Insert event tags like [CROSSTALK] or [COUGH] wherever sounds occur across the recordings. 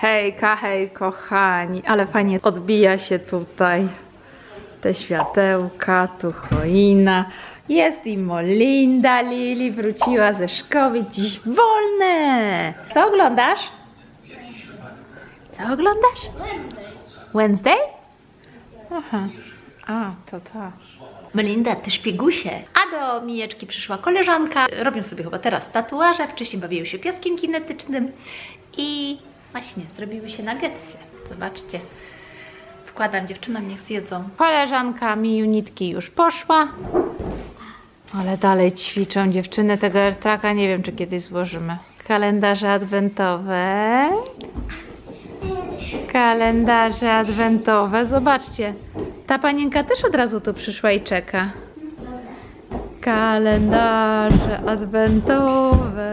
Hejka, hej kochani, ale fajnie odbija się tutaj te światełka, tu choina. Jest i Molinda, Lili wróciła ze szkoły, dziś wolne. Co oglądasz? Co oglądasz? Wednesday? Aha, a, to to. Melinda, ty szpiegusie. A do Mijeczki przyszła koleżanka. Robią sobie chyba teraz tatuaże. Wcześniej bawiły się piaskiem kinetycznym. I właśnie zrobiły się nuggetsy. Zobaczcie. Wkładam dziewczynom, niech zjedzą. Koleżanka mi unitki już poszła. Ale dalej ćwiczą dziewczyny tego AirTracka. Nie wiem, czy kiedyś złożymy. Kalendarze adwentowe. Kalendarze adwentowe. Zobaczcie. Ta panienka też od razu tu przyszła i czeka. Kalendarze adwentowe.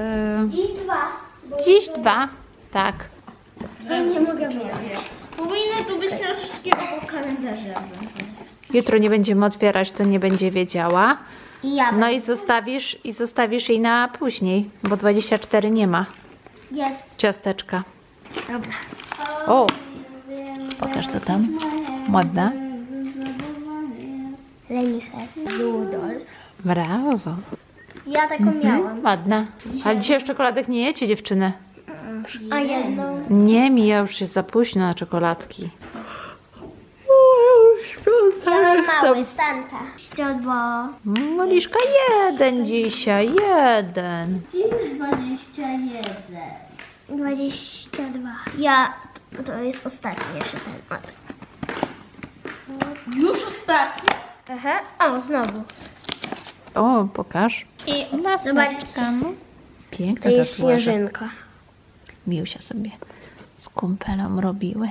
Dziś dwa. Dziś dwa. Tak. Nie mogę wiedzieć. Powinny tu być troszeczkę obok kalendarza. Jutro nie będziemy otwierać, to nie będzie wiedziała. I ja. No i zostawisz, i zostawisz jej na później, bo 24 nie ma Jest. ciasteczka. Dobra. O, pokaż co tam. Ładna. Renifer. Rudolf. Brawo. Ja taką miałam. Ładna. Ale dzisiaj już czekoladek nie jecie, dziewczyny. A jedną. Nie, Mija już jest za późno na czekoladki. Ja mam mały Santa. Ściodło. Moliszka jeden dzisiaj, jeden. 22. Ja. To, to jest ostatni jeszcze ten. O, tak. Już ostatni? Aha. O, znowu. O, pokaż. I zobaczcie. Maseczka. no. Piękna To jest śnieżynka. Miusia sobie z kumpelem robiły.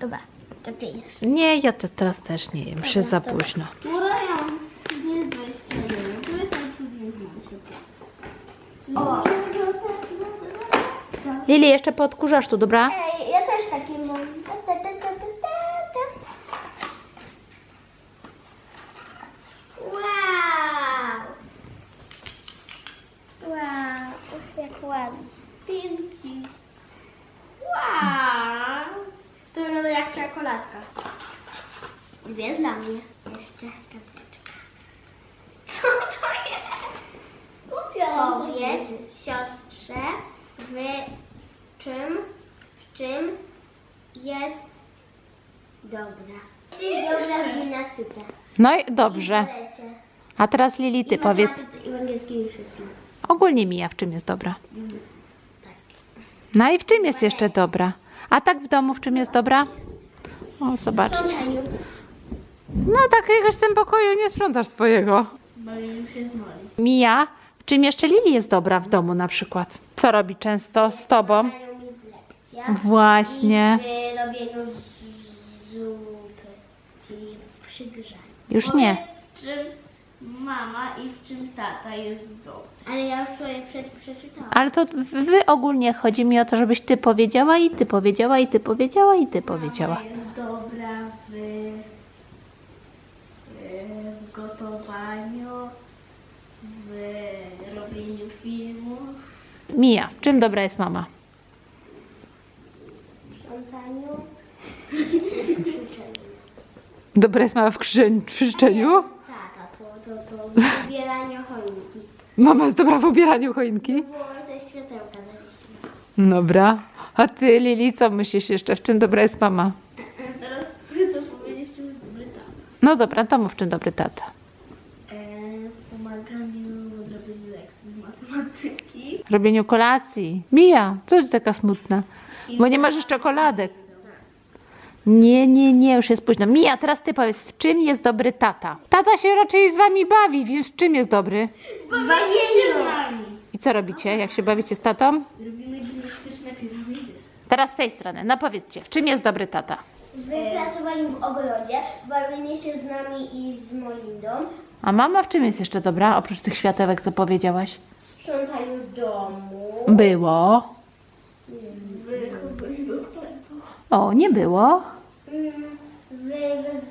Dobra. To ty jesz. Nie, ja te, teraz też nie jem, jest za późno. Która ja? Gdzie jest 21? Tu jest. O. Lili, jeszcze podkurzasz tu, dobra? Ej, ja też taki mam. Ta, ta, ta, ta, ta, ta, ta. Wow! Wow, uch, jak ładnie. Pinki. Wow! To wygląda jak czekoladka. Dwie dla mnie. Jeszcze karteczka. Co to jest? Powiedz siostrze, w czym, czym jest dobra. Ty jest dobra w gimnastyce. No i dobrze. A teraz Lili, ty I w powiedz. I w angielskim i wszystkim. Ogólnie Mija, w czym jest dobra? Tak. No i w czym jest jeszcze dobra? A tak w domu w czym jest dobra? O, zobaczcie. No tak jakoś w tym pokoju nie sprzątasz swojego. Bo już jest moi. Mija, w czym jeszcze Lili jest dobra w domu na przykład? Co robi często z tobą? Lekcjach. Właśnie. I w robieniu zupy, czyli w przygrzaniu. Już nie. W czym mama i w czym tata jest dobry. Ale ja już sobie przed, przeczytałam. Ale to wy ogólnie chodzi mi o to, żebyś ty powiedziała i ty powiedziała i ty powiedziała i ty powiedziała. Mama jest dobra w, w gotowaniu, w robieniu filmów. Mija, w czym dobra jest mama? W sprzątaniu i w krzyczeniu. Dobra jest mama w krzyczeniu? W krzyczeniu? Tata, to, to, to w zbieraniu choinki. Mama jest dobra w ubieraniu choinki? Było te światełka. Dobra. A ty, Lili, co myślisz jeszcze? W czym dobra jest mama? [LAUGHS] Teraz chcę powiedzieć, czym jest dobry tata. No dobra, to mów, w czym dobry tata. E, w pomaganiu w robieniu lekcji z matematyki. Robieniu kolacji. Mija, co ty taka smutna? Bo nie masz jeszcze czekoladek. Nie, nie, nie, już jest późno. Mija, teraz ty powiedz, w czym jest dobry tata? Tata się raczej z wami bawi, więc w czym jest dobry? Bawimy się z nami. I co robicie, jak się bawicie z tatą? Robimy gimnastyczne piramidy. Teraz z tej strony, no powiedzcie, w czym jest dobry tata? W pracowaniu w ogrodzie, bawienie się z nami i z Molindą, A mama w czym jest jeszcze dobra, oprócz tych światełek, co powiedziałaś? w sprzątaniu domu, Było. Do sklepu. O, nie było. Wy, wy,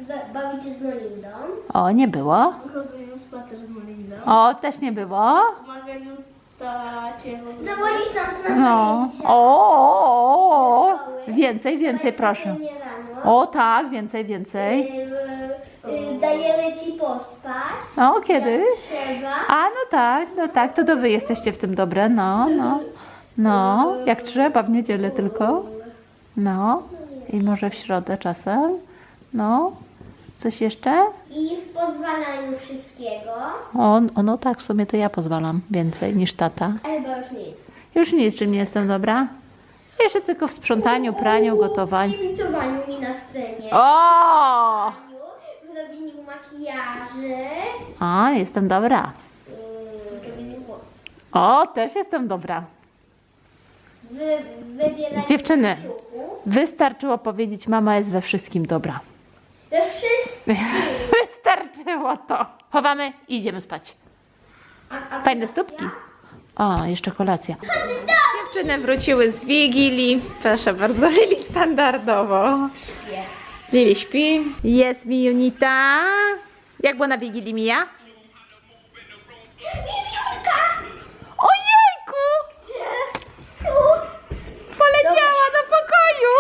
wy bawicie z Molindą, O, nie było. Na spacer z Molindą. O, też nie było. Pomaganiu tacie. zawodzisz nas na No. zajęcia. O, o, o, więcej, więcej proszę. Rano. O tak, więcej, więcej. Y, y, dajemy ci pospać. No, kiedy? Trzeba. A, no tak, no tak, to, to wy jesteście w tym dobre, no, no. No, jak trzeba, w niedzielę tylko. No, i może w środę czasem. No, coś jeszcze? I w pozwalaniu wszystkiego. O, o, no tak, w sumie to ja pozwalam więcej niż tata. Albo już nic. Już nic, czym nie jestem dobra. Jeszcze tylko w sprzątaniu, praniu, gotowaniu. W kibicowaniu mi na scenie. O! W robieniu makijaży. A, jestem dobra. W robieniu włosów. O, też jestem dobra. Wybieraniu Dziewczyny. kciuków. Wystarczyło powiedzieć, mama jest we wszystkim dobra. We wszystkim. [LAUGHS] Wystarczyło to. Chowamy i idziemy spać. A, a Fajne stópki. O, jeszcze kolacja. Dziewczyny wróciły z Wigilii. Proszę bardzo, [LAUGHS] Lili standardowo. śpię. Lili śpi. Jest mi Junita. Jak było na Wigilii, Mija? Wiewiórka! Ojejku! Tu! Poleciała do pokoju!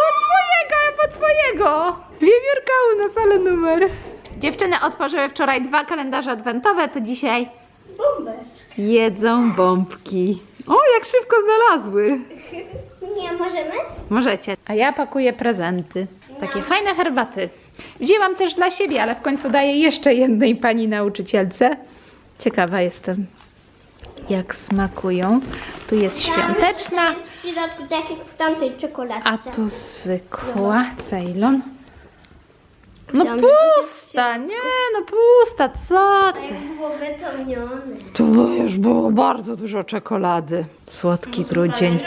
Twojego! Wiewiórka u nas, ale numer. Dziewczyny otworzyły wczoraj dwa kalendarze adwentowe, to dzisiaj Bombeczki. jedzą bombki. O, jak szybko znalazły. Nie, możemy? Możecie. A ja pakuję prezenty. Takie fajne herbaty. Wzięłam też dla siebie, ale w końcu daję jeszcze jednej pani nauczycielce. Ciekawa jestem, jak smakują. Tu jest świąteczna, w środku tak jak w tamtej czekoladce. a tu zwykła Ceylon. No pusta, nie, no pusta, co ty? Jak było wypełnione. Tu już było bardzo dużo czekolady. Słodki grudzień.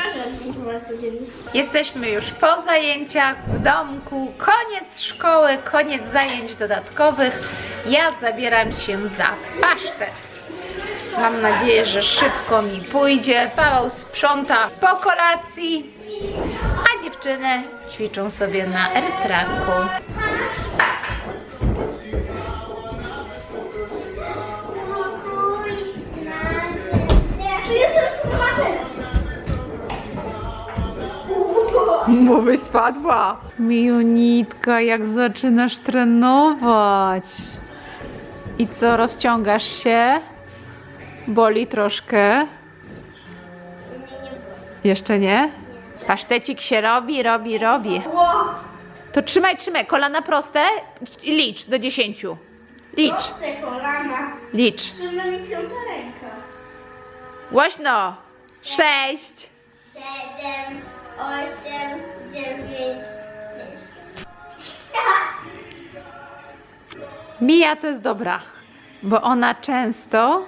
Jesteśmy już po zajęciach w domku. Koniec szkoły, koniec zajęć dodatkowych. Ja zabieram się za pasztet. Mam nadzieję, że szybko mi pójdzie. Paweł sprząta po kolacji, a dziewczyny ćwiczą sobie na airtraku. Mowy spadła. Miunitka, jak zaczynasz trenować. I co, rozciągasz się? Boli troszkę? Jeszcze nie? Pasztecik się robi, robi, robi. To trzymaj, trzymaj, kolana proste i licz do dziesięciu. Licz, kolana. licz. Trzyma mi piąta ręka. Głośno. Sześć. Siedem, osiem, dziewięć, dziesięć. Mija to jest dobra, bo ona często,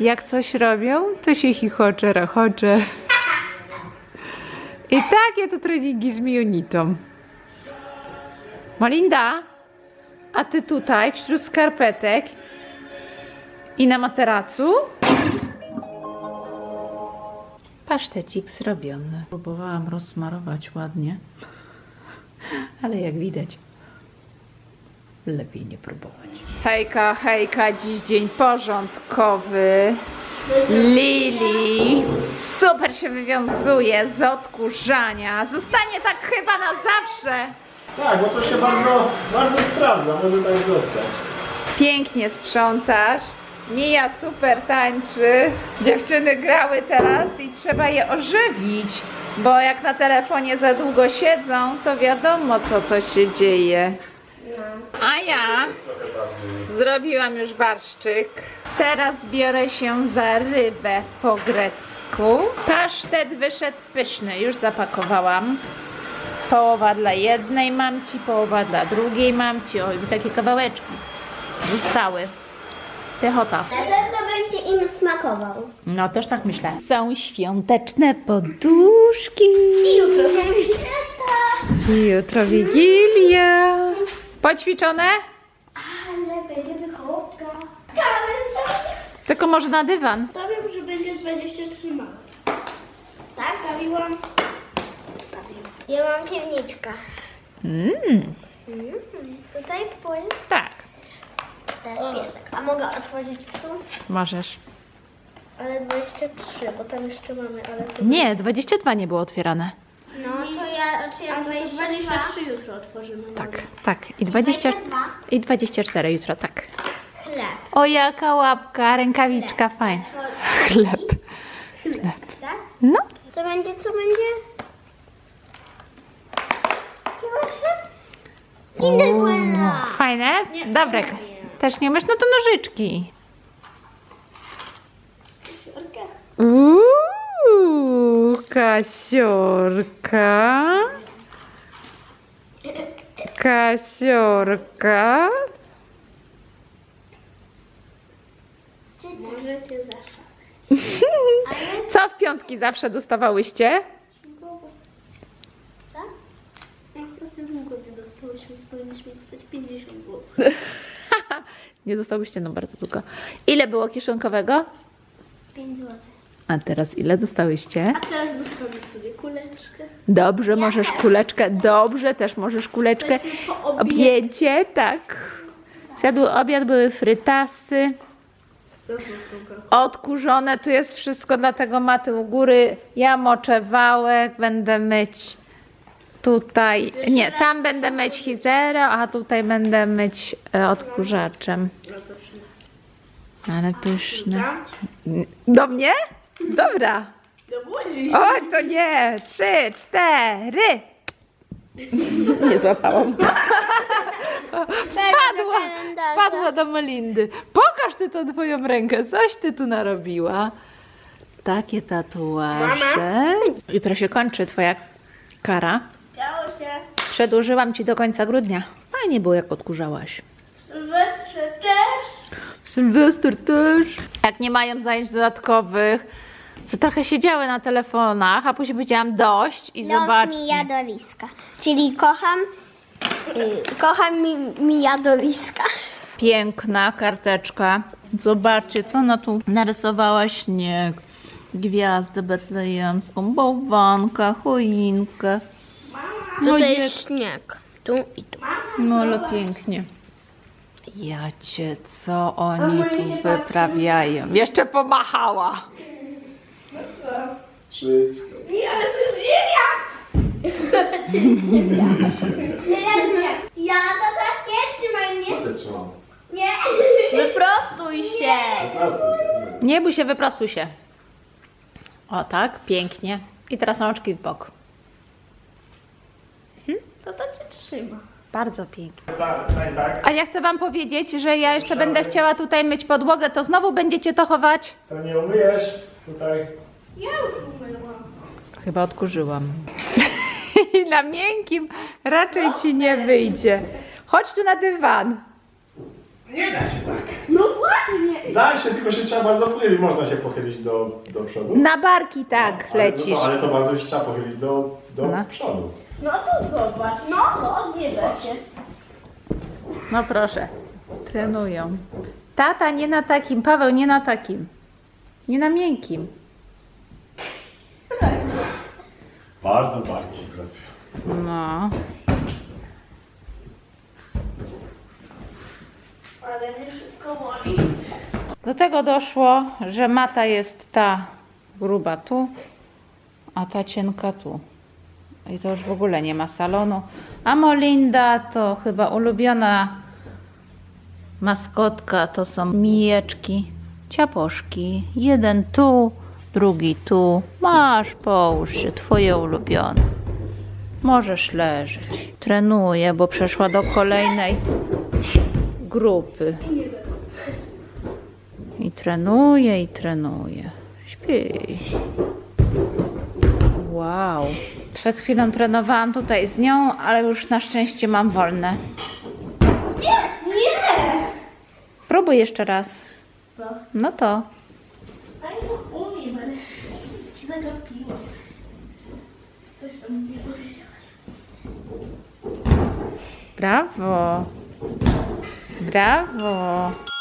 jak coś robią, to się chichocze, rachocze. I takie to treningi z Mionitą. Molinda, a ty tutaj wśród skarpetek i na materacu? Pasztecik zrobiony. Próbowałam rozsmarować ładnie, ale jak widać, lepiej nie próbować. Hejka, hejka, dziś dzień porządkowy. Lili super się wywiązuje z odkurzania. Zostanie tak chyba na zawsze. Tak, bo to się bardzo, bardzo sprawdza, może tak zostać. Pięknie sprzątasz. Mija super tańczy. Dziewczyny grały teraz i trzeba je ożywić, bo jak na telefonie za długo siedzą, to wiadomo co to się dzieje. A ja zrobiłam już barszczyk. Teraz biorę się za rybę po grecku. Pasztet wyszedł pyszny, już zapakowałam. Połowa dla jednej mamci, połowa dla drugiej mamci. O, i takie kawałeczki zostały. Piechota. Na pewno będzie im smakował. No, też tak myślę. Są świąteczne poduszki. I jutro święta. Jutro Wigilia. Poćwiczone? Ale będzie wychowka. Kalendarz. Tylko może na dywan. Stawiam, że będzie 23 małe. Tak? Stawiłam. Ja mam piwniczka. Mm, Mm, tutaj płyn. tak, Teraz piesek. A mogę otworzyć psu? możesz. Ale 23, bo tam jeszcze mamy, ale. Nie, 22 nie było otwierane. No to ja otwieram 22. 23 jutro otworzymy. Tak, tak. I 20, 22. i 24 jutro, tak. Chleb. O, jaka łapka, rękawiczka, fajna. Chleb. Tak? No, Co będzie, co będzie? Proszę. Bueno. fajne? Dobre. Też nie umiesz? No to nożyczki. Uuu, Kasiorka. Kasiorka. Możecie. [LAUGHS] Co w piątki zawsze dostawałyście? Co? Ostatnio długo nie dostałyśmy, więc powinniśmy dostać 50 zł. [LAUGHS] Nie dostałyście, no bardzo długo. Ile było kieszonkowego? 5 zł. A teraz ile dostałyście? A teraz dostanę sobie kuleczkę. Dobrze, możesz kuleczkę. Dobrze, też możesz kuleczkę. Obiedzie. Obiedzie, tak. Zjadły obiad, były frytasy. Odkurzone, tu jest wszystko, dlatego maty u góry. Ja moczę wałek, będę myć tutaj. Nie, tam będę myć hizero, a tutaj będę myć e, odkurzaczem. Ale pyszne. Do mnie? Dobra. do buzi. Oj, to nie. Trzy, cztery. [LAUGHS] Nie złapałam. Padła, padła do Melindy. Pokaż ty tą twoją rękę, coś ty tu narobiła. Takie tatuaże. Jutro się kończy twoja kara. Działo się. Przedłużyłam ci do końca grudnia. Fajnie było, jak odkurzałaś. Sylwestrze też. Sylwester też. Jak nie mają zajęć dodatkowych, to trochę siedziały na telefonach, a później powiedziałam dość i Ląd zobaczcie. mi jadoliska. Czyli kocham, y, kocham mi. Piękna karteczka. Zobaczcie, co ona tu narysowała. Śnieg, gwiazdę betlejemską, bałwanka, choinkę. Tutaj Ojej, jest śnieg. Tu i tu. No ale pięknie. Jacie, co oni tu wyprawiają? Jeszcze pomachała. Trzy. Nie, ale to jest ziemia. Ja to tak nie trzymaj mnie. Cię trzymam. Nie. Wyprostuj się. Się. Nie bój się, wyprostuj się. O tak, pięknie. I teraz rączki w bok. To to cię trzyma. Bardzo pięknie. Stań, stań tak. A ja chcę Wam powiedzieć, że ja jeszcze będę chciała tutaj myć podłogę, to znowu będziecie to chować? To nie umyjesz tutaj. Ja już umyłam. Chyba odkurzyłam. [LAUGHS] na miękkim raczej ci nie wyjdzie. Chodź tu na dywan. Nie da się tak. No właśnie. Da się, tylko się trzeba bardzo pochylić. Można się pochylić do, do przodu. Na barki tak ale, lecisz. No, to- ale to bardzo się trzeba pochylić do, do No. przodu. No to zobacz. No to nie da się. No proszę. Trenują. Tata nie na takim, Paweł nie na takim. Nie na miękkim. Bardzo barki pracują. No. Ale mnie wszystko boli. Do tego doszło, że mata jest ta gruba tu, a ta cienka tu. I to już w ogóle nie ma salonu. A Molinda to chyba ulubiona maskotka to są mijeczki, ciaposzki. Jeden tu, drugi tu. Masz, połóż się, twoje ulubione. Możesz leżeć. Trenuję, bo przeszła do kolejnej grupy. I trenuje, i trenuje. Śpi. Wow. Przed chwilą trenowałam tutaj z nią, ale już na szczęście mam wolne. Nie, nie. Próbuj jeszcze raz. Co? No to. Daj to umiem, ale ci zagapiłam. Coś tam nie powiedziałaś. Brawo. Brawo.